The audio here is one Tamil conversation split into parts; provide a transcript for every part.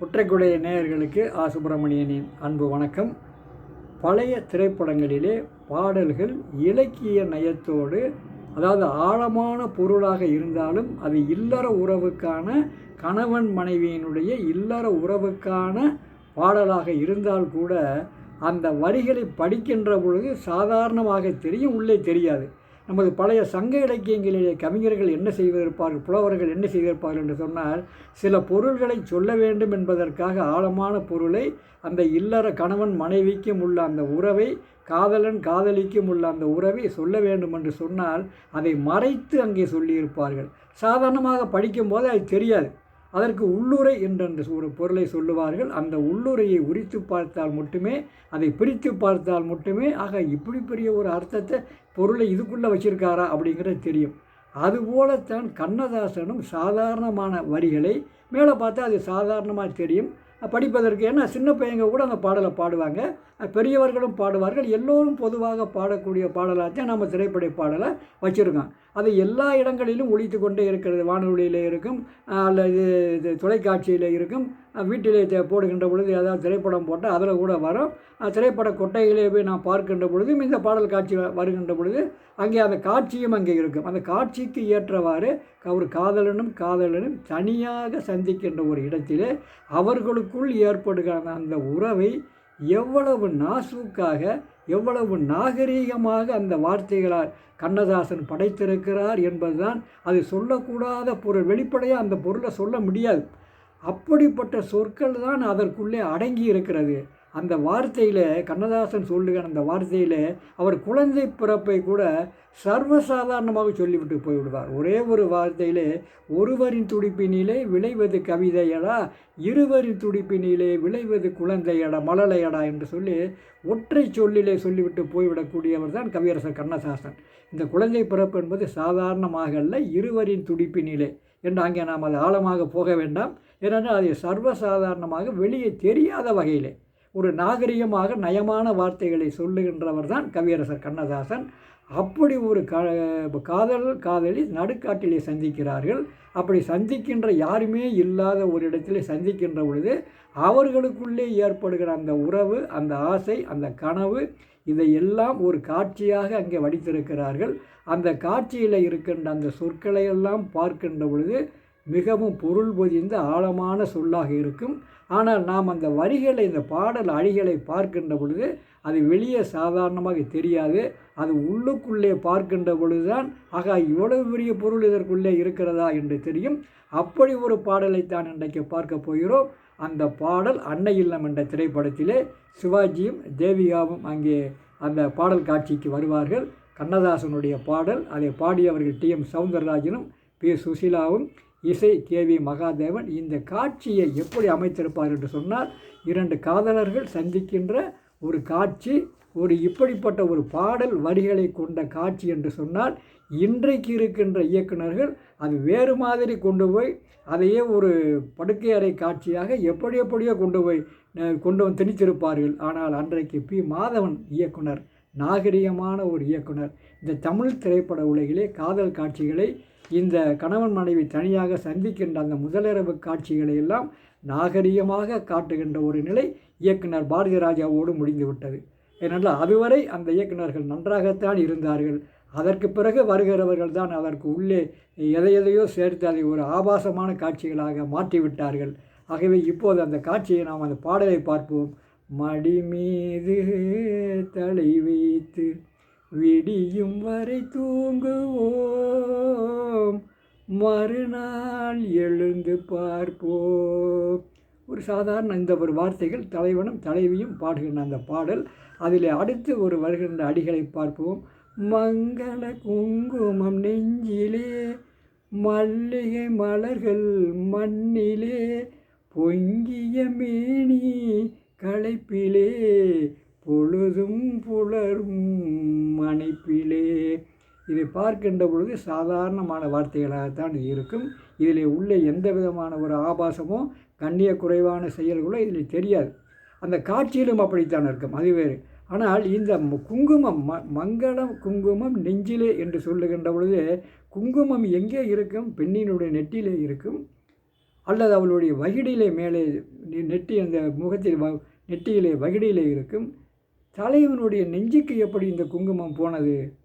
குற்றக்குடைய நேயர்களுக்கு ஆ. சுப்பிரமணியனின் அன்பு வணக்கம். பழைய திரைப்படங்களிலே பாடல்கள் இலக்கிய நயத்தோடு அதாவது ஆழமான பொருளாக இருந்தாலும் அது இல்லற உறவுக்கான கணவன் மனைவியினுடைய இல்லற உறவுக்கான பாடலாக இருந்தால் கூட அந்த வரிகளை படிக்கின்ற பொழுது சாதாரணமாக தெரியும் உள்ளே தெரியாது. நமது பழைய சங்க இலக்கியங்களிலே கவிஞர்கள் என்ன செய்திருப்பார்கள் புலவர்கள் என்ன செய்திருப்பார்கள் என்று சொன்னால் சில பொருள்களை சொல்ல வேண்டும் என்பதற்காக ஆழமான பொருளை அந்த இல்லற கணவன் மனைவிக்கும் உள்ள அந்த உறவை காதலன் காதலிக்கும் உள்ள அந்த உறவை சொல்ல வேண்டும் என்று சொன்னால் அதை மறைத்து அங்கே சொல்லியிருப்பார்கள். சாதாரணமாக படிக்கும்போது அது தெரியாது. அதற்கு உள்ளுரை என்ற ஒரு பொருளை சொல்லுவார்கள். அந்த உள்ளுரையை உரித்து பார்த்தால் மட்டுமே அதை பிரித்து பார்த்தால் மட்டுமே ஆக இப்படி பெரிய ஒரு அர்த்தத்தை பொருளை இதுக்குள்ளே வச்சிருக்காரா அப்படிங்கிறது தெரியும். அதுபோலத்தான் கண்ணதாசனும் சாதாரணமான வரிகளை மேலே பார்த்தா அது சாதாரணமாக தெரியும். படிப்பதற்கு ஏன்னா சின்ன பையங்க கூட அந்த பாடலை பாடுவாங்க. பெரியவர்களும் பாடுவார்கள். எல்லோரும் பொதுவாக பாடக்கூடிய பாடலாக தான் நம்ம திரைப்பட பாடலை வச்சுருக்கோம். அது எல்லா இடங்களிலும் ஒழித்து கொண்டே இருக்கிறது. வானொலியில் இருக்கும் அல்லது இது தொலைக்காட்சியில் இருக்கும். வீட்டிலே போடுகின்ற பொழுது ஏதாவது திரைப்படம் போட்டால் அதில் கூட வரும். திரைப்பட கொட்டையிலே போய் நான் பார்க்கின்ற பொழுதும் இந்த பாடல் காட்சி வருகின்ற பொழுது அங்கே அந்த காட்சியும் அங்கே இருக்கும். அந்த காட்சிக்கு ஏற்றவாறு ஒரு காதலனும் காதலனும் தனியாக சந்திக்கின்ற ஒரு இடத்திலே அவர்களுக்குள் ஏற்படுகிற அந்த உறவை எவ்வளவு நாசூக்காக எவ்வளவு நாகரீகமாக அந்த வார்த்தைகளால் கண்ணதாசன் படைத்திருக்கிறார் என்பதுதான் அது சொல்லக்கூடாத பொருள். வெளிப்படையாக அந்த பொருளை சொல்ல முடியாது. அப்படிப்பட்ட சொற்கள் தான் அதற்குள்ளே அடங்கி இருக்கிறது அந்த வார்த்தையில் கண்ணதாசன் சொல்லுகிற அந்த வார்த்தையில் அவர் குழந்தை பிறப்பை கூட சர்வசாதாரணமாக சொல்லிவிட்டு போய்விடுவார். ஒரே ஒரு வார்த்தையிலே ஒருவரின் துடிப்பினிலே விளைவது கவிதையடா இருவரின் துடிப்பினிலே விளைவது குழந்தையடா மழலையடா என்று சொல்லி ஒற்றை சொல்லிலே சொல்லிவிட்டு போய்விடக்கூடியவர் தான் கவியரசர் கண்ணதாசன். இந்த குழந்தை பிறப்பு என்பது சாதாரணமாக அல்ல இருவரின் துடிப்பினிலே. என்று அங்கே நாம் அது ஆழமாக போக வேண்டாம். ஏனென்றால் அது சர்வசாதாரணமாக வெளியே தெரியாத வகையிலே. ஒரு நாகரிகமாக நயமான வார்த்தைகளை சொல்லுகின்றவர் தான் கவியரசர் கண்ணதாசன். அப்படி ஒரு க காதல் காதலி நடுக்காட்டிலே சந்திக்கிறார்கள். அப்படி சந்திக்கின்ற யாருமே இல்லாத ஒரு இடத்திலே சந்திக்கின்ற பொழுது அவர்களுக்குள்ளே ஏற்படுகிற அந்த உறவு அந்த ஆசை அந்த கனவு இதையெல்லாம் ஒரு காட்சியாக அங்கே வடித்திருக்கிறார்கள். அந்த காட்சியில் இருக்கின்ற அந்த சொற்களையெல்லாம் பார்க்கின்ற பொழுது மிகவும் பொருள் பொதிந்த ஆழமான சொல்லாக இருக்கும். ஆனால் நாம் அந்த வரிகளை இந்த பாடல் அழிகளை பார்க்கின்ற பொழுது அது வெளியே சாதாரணமாக தெரியாது. அது உள்ளுக்குள்ளே பார்க்கின்ற பொழுதுதான் ஆகா இவ்வளவு பெரிய பொருள் இதற்குள்ளே இருக்கிறதா? என்று தெரியும். அப்படி ஒரு பாடலைத்தான் இன்றைக்கு பார்க்க போகிறோம். அந்த பாடல் அன்னை இல்லம் என்ற திரைப்படத்திலே சிவாஜியும் தேவிகாவும் அங்கே அந்த பாடல் காட்சிக்கு வருவார்கள். கண்ணதாசனுடைய பாடல் அதை பாடியவர்கள் டி எம் சவுந்தரராஜனும் பி சுசீலாவும் இசை கே வி மகாதேவன் இந்த காட்சியை எப்படி அமைத்திருப்பார் என்று சொன்னால் இரண்டு காதலர்கள் சந்திக்கின்ற ஒரு காட்சி ஒரு இப்படிப்பட்ட ஒரு பாடல் வரிகளை கொண்ட காட்சி என்று சொன்னால் இன்றைக்கு இருக்கின்ற இயக்குனர்கள் அது வேறு மாதிரி கொண்டு போய் அதையே ஒரு படுக்கை அறை காட்சியாக எப்படி எப்படியோ கொண்டு போய் கொண்டு வந்து திணித்திருப்பார்கள். ஆனால் அன்றைக்கு பி. மாதவன் இயக்குனர் நாகரிகமான ஒரு இயக்குனர். இந்த தமிழ் திரைப்பட உலகிலே காதல் காட்சிகளை இந்த கணவன் மனைவி தனியாக சந்திக்கின்ற அந்த முதலிரவு காட்சிகளை எல்லாம் நாகரிகமாக காட்டுகின்ற ஒரு நிலை இயக்குனர் பாரதி ராஜாவோடு முடிந்துவிட்டது. ஏனென்றால் அதுவரை அந்த இயக்குநர்கள் நன்றாகத்தான் இருந்தார்கள். அதற்கு பிறகு வருகிறவர்கள் தான் அதற்கு உள்ளே எதை எதையோ சேர்த்து அதை ஒரு ஆபாசமான காட்சிகளாக மாற்றிவிட்டார்கள். ஆகவே இப்போது அந்த காட்சியை நாம் அந்த பாடலை பார்ப்போம். மடி மீது தலை வைத்து விடியும் வரை தூங்குவோம். மறுநாள் எழுந்து பார்ப்போம். ஒரு சாதாரண இந்த ஒரு வார்த்தைகள் தலைவனும் தலைவியும் பாடுகின்ற அந்த பாடல். அதில் அடுத்து ஒரு வருகின்ற அடிகளை பார்ப்போம். மங்கள குங்குமம் நெஞ்சிலே மல்லிகை மலர்கள் மண்ணிலே பொங்கிய மேனி களைப்பிலே பொழுதும் புலரும் இதை பார்க்கின்ற பொழுது சாதாரணமான வார்த்தைகளாகத்தான் இது இருக்கும். இதில் உள்ளே எந்த விதமான ஒரு ஆபாசமோ கண்ணிய குறைவான செயல்களோ இதில் தெரியாது. அந்த காட்சியிலும் அப்படித்தான் இருக்கும். அது வேறு. ஆனால் இந்த குங்குமம் ம மங்களம் குங்குமம் நெஞ்சிலே என்று சொல்லுகின்ற பொழுது குங்குமம் எங்கே இருக்கும்? பெண்ணினுடைய நெட்டிலே இருக்கும். அல்லது அவளுடைய வகிடிலே மேலே நெ- நெட்டி அந்த முகத்தில் வ நெட்டியிலே வகிடியிலே இருக்கும். தலைவனுடைய நெஞ்சுக்கு எப்படி இந்த குங்குமம் போனது?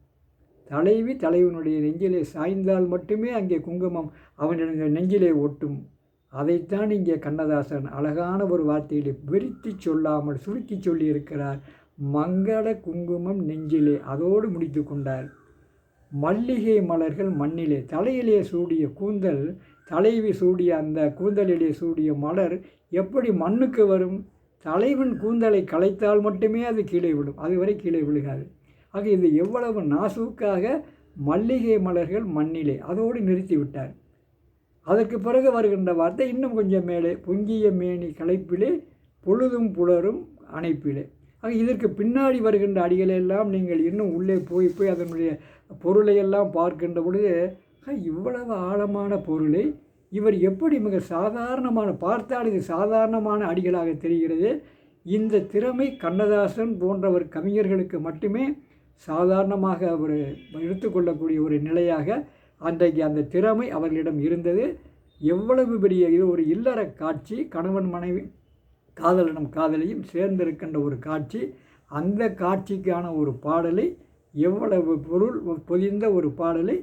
தலைவி தலைவனுடைய நெஞ்சிலே சாய்ந்தால் மட்டுமே அங்கே குங்குமம் அவனுடைய நெஞ்சிலே ஒட்டும். அதைத்தான் இங்கே கண்ணதாசன் அழகான ஒரு வார்த்தையிலே விரித்து சொல்லாமல் சுருக்கி சொல்லியிருக்கிறார். மங்கள குங்குமம் நெஞ்சிலே அதோடு முடித்து கொண்டார். மல்லிகை மலர்கள் மண்ணிலே தலையிலே சூடிய கூந்தல் தலைவி சூடிய அந்த கூந்தலிலே சூடிய மலர் எப்படி மண்ணுக்கு வரும்? தலைவன் கூந்தலை களைத்தால் மட்டுமே அது கீழே விடும் அதுவரை கீழே விழுகாது. ஆக இது எவ்வளவு நாசூக்காக மல்லிகை மலர்கள் மண்ணிலே அதோடு நிறுத்திவிட்டார். அதற்கு பிறகு வருகின்ற வார்த்தை இன்னும் கொஞ்சம் மேலே பொங்கிய மேனி களைப்பிலே பொழுதும் புலரும் அணைப்பிலே. ஆக இதற்கு பின்னாடி வருகின்ற அடிகளெல்லாம் நீங்கள் இன்னும் உள்ளே போய் போய் அதனுடைய பொருளை எல்லாம் பார்க்கின்ற பொழுது இவ்வளவு ஆழமான பொருளை இவர் எப்படி மிக சாதாரணமான பார்த்தால் இது சாதாரணமான அடிகளாக தெரிகிறது. இந்த திறமை கண்ணதாசன் போன்றவர் கவிஞர்களுக்கு மட்டுமே சாதாரணமாக அவர் எடுத்துக்கொள்ளக்கூடிய ஒரு நிலையாக அன்றைக்கு அந்த திறமை அவர்களிடம் இருந்தது. எவ்வளவு பெரிய இது ஒரு இல்லற காட்சி கணவன் மனைவி காதலனும் காதலியும் சேர்ந்திருக்கின்ற ஒரு காட்சி அந்த காட்சிக்கான ஒரு பாடலை எவ்வளவு பொருள் பொதிந்த ஒரு பாடலை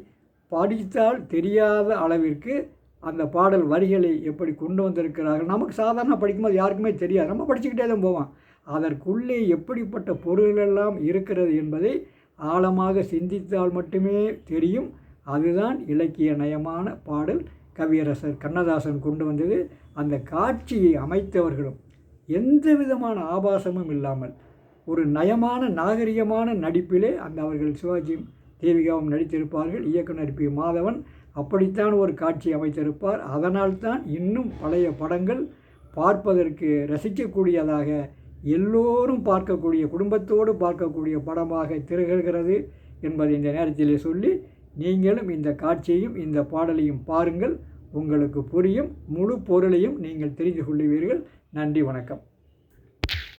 படித்தால் தெரியாத அளவிற்கு அந்த பாடல் வரிகளை எப்படி கொண்டு வந்திருக்கிறார்கள்? நமக்கு சாதாரண படிக்கும்போது யாருக்குமே தெரியாது. நம்ம படிச்சுக்கிட்டே தான் போவோம். அதற்குள்ளே எப்படிப்பட்ட பொருளெல்லாம் இருக்கிறது என்பதை ஆழமாக சிந்தித்தால் மட்டுமே தெரியும். அதுதான் இலக்கிய நயமான பாடல் கவியரசர் கண்ணதாசன் கொண்டு வந்தது. அந்த காட்சியை அமைத்தவர்களும் எந்த விதமான ஆபாசமும் இல்லாமல் ஒரு நயமான நாகரிகமான நடிப்பிலே அந்த அவர்கள் சிவாஜியும் தேவிகாவும் நடித்திருப்பார்கள். இயக்குனர் பி. மாதவன் அப்படித்தான் ஒரு காட்சி அமைத்திருப்பார். அதனால்தான் இன்னும் பழைய படங்கள் பார்ப்பதற்கு ரசிக்கக்கூடியதாக எல்லோரும் பார்க்கக்கூடிய குடும்பத்தோடு பார்க்கக்கூடிய படமாக திகழ்கிறது என்பதை இந்த நேரத்திலே சொல்லி நீங்களும் இந்த காட்சியையும் இந்த பாடலையும் பாருங்கள். உங்களுக்கு புரியும் முழு பொருளையும் நீங்கள் தெரிந்து கொள்வீர்கள் நன்றி வணக்கம்.